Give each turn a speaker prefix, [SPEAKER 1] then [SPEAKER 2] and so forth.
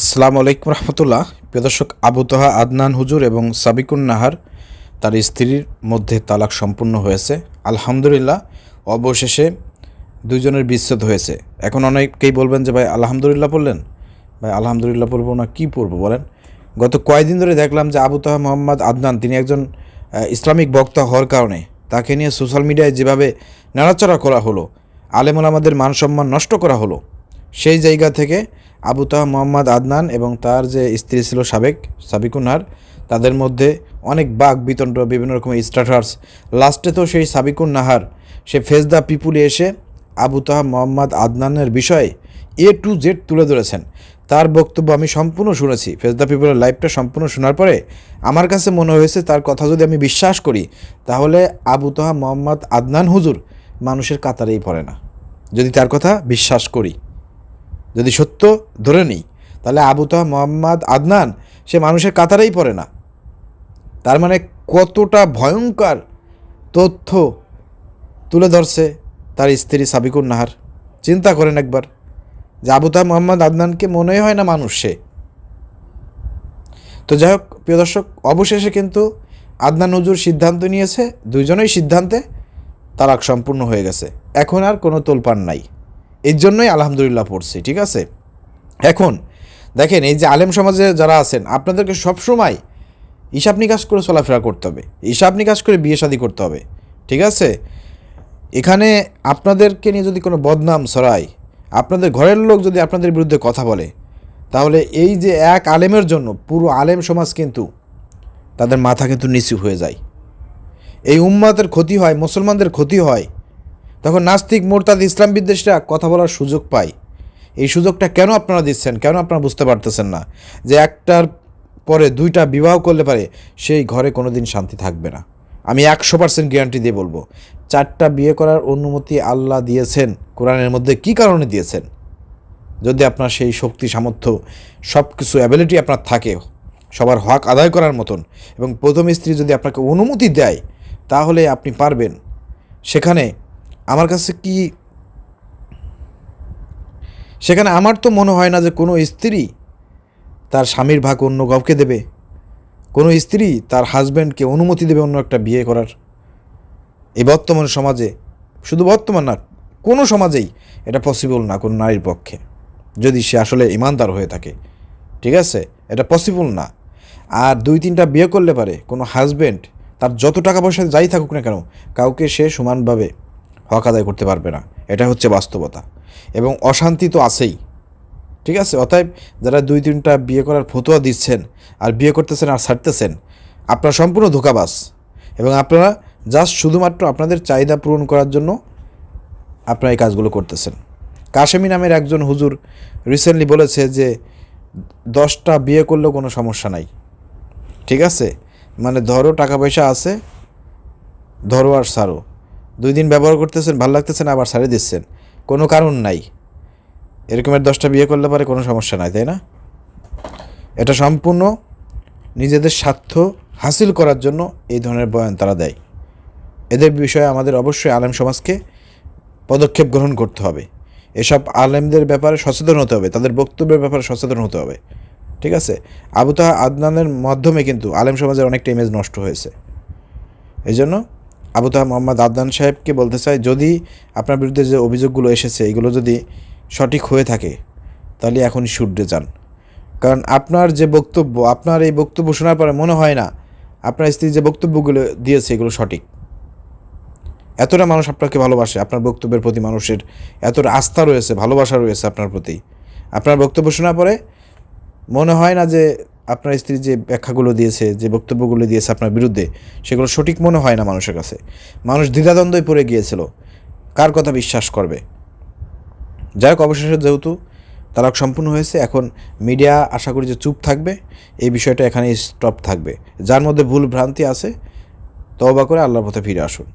[SPEAKER 1] আসসালামু আলাইকুম রহমতুল্লাহ। প্রিয় দর্শক, আবু তোহা আদনান হুজুর এবং সাবিকুন নাহার, তার স্ত্রীর মধ্যে তালাক সম্পূর্ণ হয়েছে। আলহামদুলিল্লাহ, অবশেষে দুজনের বিচ্ছেদ হয়েছে। এখন অনেকেই বলবেন যে, ভাই, আলহামদুলিল্লাহ পড়লেন ভাই, আলহামদুলিল্লাহ পড়ব না, কী পড়ব বলেন? গত কয়েকদিন ধরে দেখলাম যে, আবু তোহা মোহাম্মদ আদনান, তিনি একজন ইসলামিক বক্তা হওয়ার কারণে তাকে নিয়ে সোশ্যাল মিডিয়ায় যেভাবে নাড়াচড়া করা হলো, আলেমুল আমাদের মান সম্মান নষ্ট করা হলো সেই জায়গা থেকে আবু তাহা মোহাম্মদ আদনান এবং তার যে স্ত্রী ছিল সাবেক সাবিকুনার তাদের মধ্যে অনেক বাঘ, বিতণ্ড, বিভিন্ন রকমের স্টার্টার্স। লাস্টে তো সেই সাবিকুন নাহার, সে ফেজদা পিপুলে এসে আবু তাহা মোহাম্মদ আদনানের বিষয়ে এ টু জেড তুলে ধরেছেন। তার বক্তব্য আমি সম্পূর্ণ শুনেছি। ফেজদা পিপুলের লাইভটা সম্পূর্ণ শোনার পরে আমার কাছে মনে হয়েছে তার কথা যদি আমি বিশ্বাস করি, তাহলে আবু তাহা মোহাম্মদ আদনান হুজুর মানুষের কাতারেই পড়ে না। যদি তার কথা বিশ্বাস করি। যদি সত্য, ধরে নিই। তাহলে আবু তাহ মোহাম্মদ আদনান, সে মানুষের কাতারেই পড়ে না। তার মানে কতটা ভয়ঙ্কর তথ্য তুলে ধরছে তার স্ত্রী সাবিকুর নাহার। চিন্তা করেন একবার যে আবু তাহ মোহাম্মদ আদনানকে মনেই হয় না মানুষ সে। তো যাই হোক, প্রিয় দর্শক, অবশেষে কিন্তু আদনান নজুর সিদ্ধান্ত নিয়েছে, দুইজনেই সিদ্ধান্তে তালাক সম্পূর্ণ হয়ে গেছে। এখন আর কোনো তোলপাড় নাই। এর জন্যই আলহামদুলিল্লাহ পড়ছি, ঠিক আছে? এখন, দেখেন, এই যে আলেম সমাজে যারা আছেন, আপনাদেরকে সবসময় হিসাব নিকাশ করে চলাফেরা করতে হবে। হিসাব নিকাশ করে বিয়ে শাদী করতে হবে, ঠিক আছে? এখানে আপনাদেরকে নিয়ে যদি কোনো বদনাম ছড়ায়, আপনাদের ঘরের লোক যদি আপনাদের বিরুদ্ধে কথা বলে, তাহলে এই যে এক আলেমের জন্য পুরো আলেম সমাজ কিন্তু তাদের মাথা কিন্তু নিচু হয়ে যায়। এই উম্মাতের ক্ষতি হয়, মুসলমানদের ক্ষতি হয় তখন নাস্তিক, মোরতাদ, ইসলাম বিদ্বেষরা কথা বলার সুযোগ পায়। এই সুযোগটা কেন আপনারা দিচ্ছেন? কেন আপনারা বুঝতে পারতেছেন না যে একটার পরে দুইটা বিবাহ করলে পারে সেই ঘরে কোনো দিন শান্তি থাকবে না। আমি একশো পার্সেন্ট গ্যারান্টি দিয়ে বলব, চারটা বিয়ে করার অনুমতি আল্লাহ দিয়েছেন। কোরআনের মধ্যে কি কারণে দিয়েছেন? যদি আপনার সেই শক্তি, সামর্থ্য সব কিছু অ্যাবিলিটি আপনার থাকে, সবার হক আদায় করার মতন, এবং প্রথম স্ত্রী যদি আপনাকে অনুমতি দেয়, তাহলে আপনি পারবেন। সেখানে আমার কাছে কি সেখানে আমার তো মনে হয় না যে কোনো স্ত্রী তার স্বামীর ভাগ অন্য কাউকে দেবে। কোনো স্ত্রী তার হাজব্যান্ডকে অনুমতি দেবে অন্য একটা বিয়ে করার। এই বর্তমান সমাজে, শুধু বর্তমান না, কোনো সমাজেই এটা পসিবল না কোনো নারীর পক্ষে। যদি সে আসলে ইমানদার হয়ে থাকে, ঠিক আছে? এটা পসিবল না। আর দুই তিনটা বিয়ে করলে পারে, কোনো হাজব্যান্ড তার যত টাকা পয়সা যাই থাকুক না কেন, কাউকে সে সমানভাবে হক আদায় করতে পারবে না। এটা হচ্ছে বাস্তবতা। এবং অশান্তি তো আছেই। ঠিক আছে? অতএব যারা দুই, তিনটা বিয়ে করার ফতোয়া দিচ্ছেন আর বিয়ে করতেছেন আর ছাড়তেছেন, আপনারা সম্পূর্ণ ধোকাবাস এবং আপনারা জাস্ট শুধুমাত্র আপনাদের চাহিদা পূরণ করার জন্য আপনারা এই কাজগুলো করতেছেন। কাশেমি নামের একজন হুজুর রিসেন্টলি বলেছে যে, দশটা বিয়ে করলেও কোনো সমস্যা নাই। ঠিক আছে? মানে ধরো টাকা পয়সা আছে, ধরো আর সারো দুই দিন ব্যবহার করতেছেন, ভালো লাগতেছেন আবার সারে দিচ্ছেন। কোনো কারণ নাই। এরকমের দশটা বিয়ে করলে পারে কোনো সমস্যা নাই, তাই না? এটা সম্পূর্ণ নিজেদের স্বার্থ হাসিল করার জন্য এই ধরনের বয়ান তারা দেয়। এদের বিষয়ে আমাদের অবশ্যই আলেম সমাজকে পদক্ষেপ গ্রহণ করতে হবে। এসব আলেমদের ব্যাপারে সচেতন হতে হবে, তাদের বক্তব্যের ব্যাপারে সচেতন হতে হবে। ঠিক আছে? আবু তাহা আদনানের মাধ্যমে কিন্তু আলেম সমাজের অনেকটা ইমেজ নষ্ট হয়েছে। এই জন্য আবু তাহা মোহাম্মদ আদনান সাহেবকে বলতে চাই, যদি আপনার বিরুদ্ধে যে অভিযোগগুলো এসেছে, এগুলো যদি সঠিক হয়ে থাকে, তাহলে এখনই শুড্রে যান। কারণ আপনার যে বক্তব্য, আপনার এই বক্তব্য শোনার পরে মনে হয় না, আপনার স্ত্রী যে বক্তব্যগুলো দিয়েছে, এগুলো সঠিক। এতটা মানুষ আপনাকে ভালোবাসে, আপনার বক্তব্যের প্রতি মানুষের এতটা আস্থা রয়েছে, ভালোবাসা রয়েছে আপনার প্রতি। আপনার বক্তব্য শোনার পরে মনে হয় না যে আপনার স্ত্রী যে ব্যাখ্যাগুলো দিয়েছে, যে বক্তব্যগুলো দিয়েছে আপনার বিরুদ্ধে, সেগুলো সঠিক মনে হয় না মানুষের কাছে। মানুষ দ্বিধাদ্বন্দ্বই পড়ে গিয়েছিল। কার কথা বিশ্বাস করবে? যাই হোক, অবশেষে যেহেতু তালাক সম্পূর্ণ হয়েছে, এখন মিডিয়া আশা করি যে চুপ থাকবে। এই বিষয়টা এখানে স্টপ থাকবে। যার মধ্যে ভুল ভ্রান্তি আছে তবা করে আল্লাহর পথে ফিরে আসুন।